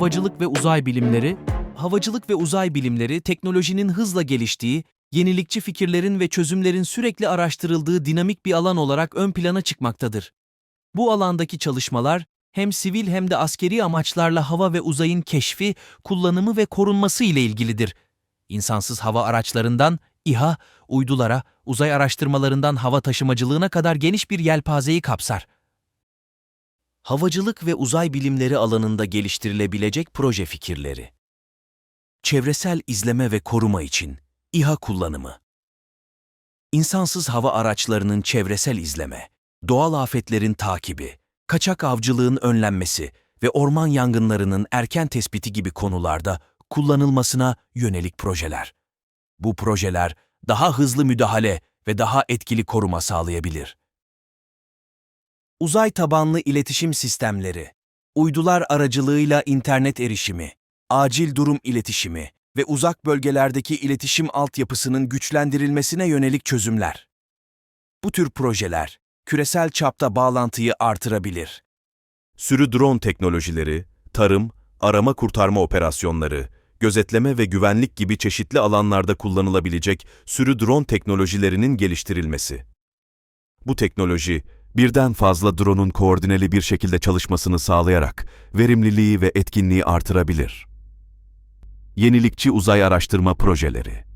Havacılık ve uzay bilimleri, havacılık ve uzay bilimleri teknolojinin hızla geliştiği, yenilikçi fikirlerin ve çözümlerin sürekli araştırıldığı dinamik bir alan olarak ön plana çıkmaktadır. Bu alandaki çalışmalar hem sivil hem de askeri amaçlarla hava ve uzayın keşfi, kullanımı ve korunması ile ilgilidir. İnsansız hava araçlarından İHA, uydulara, uzay araştırmalarından hava taşımacılığına kadar geniş bir yelpazeyi kapsar. Havacılık ve uzay bilimleri alanında geliştirilebilecek proje fikirleri. Çevresel izleme ve koruma için İHA kullanımı. İnsansız hava araçlarının çevresel izleme, doğal afetlerin takibi, kaçak avcılığın önlenmesi ve orman yangınlarının erken tespiti gibi konularda kullanılmasına yönelik projeler. Bu projeler daha hızlı müdahale ve daha etkili koruma sağlayabilir. Uzay tabanlı iletişim sistemleri, uydular aracılığıyla internet erişimi, acil durum iletişimi ve uzak bölgelerdeki iletişim altyapısının güçlendirilmesine yönelik çözümler. Bu tür projeler küresel çapta bağlantıyı artırabilir. Sürü drone teknolojileri, tarım, arama kurtarma operasyonları, gözetleme ve güvenlik gibi çeşitli alanlarda kullanılabilecek sürü drone teknolojilerinin geliştirilmesi. Bu teknoloji, birden fazla drone'un koordineli bir şekilde çalışmasını sağlayarak verimliliği ve etkinliği artırabilir. Yenilikçi uzay araştırma projeleri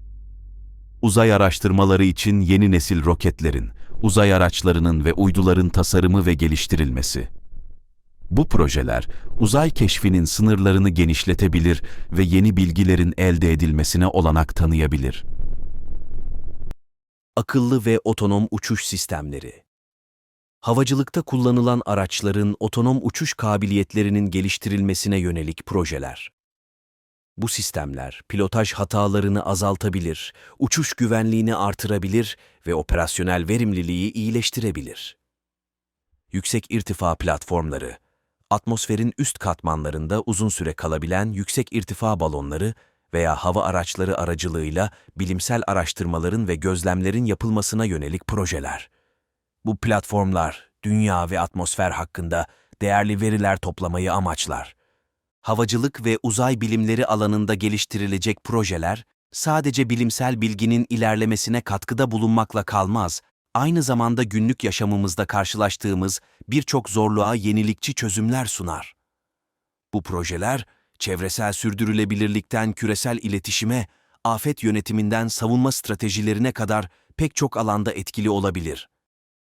Uzay araştırmaları için yeni nesil roketlerin, uzay araçlarının ve uyduların tasarımı ve geliştirilmesi. Bu projeler, uzay keşfinin sınırlarını genişletebilir ve yeni bilgilerin elde edilmesine olanak tanıyabilir. Akıllı ve otonom uçuş sistemleri. Havacılıkta kullanılan araçların otonom uçuş kabiliyetlerinin geliştirilmesine yönelik projeler. Bu sistemler pilotaj hatalarını azaltabilir, uçuş güvenliğini artırabilir ve operasyonel verimliliği iyileştirebilir. Yüksek irtifa platformları, atmosferin üst katmanlarında uzun süre kalabilen yüksek irtifa balonları veya hava araçları aracılığıyla bilimsel araştırmaların ve gözlemlerin yapılmasına yönelik projeler. Bu platformlar, dünya ve atmosfer hakkında değerli veriler toplamayı amaçlar. Havacılık ve uzay bilimleri alanında geliştirilecek projeler, sadece bilimsel bilginin ilerlemesine katkıda bulunmakla kalmaz, aynı zamanda günlük yaşamımızda karşılaştığımız birçok zorluğa yenilikçi çözümler sunar. Bu projeler, çevresel sürdürülebilirlikten küresel iletişime, afet yönetiminden savunma stratejilerine kadar pek çok alanda etkili olabilir.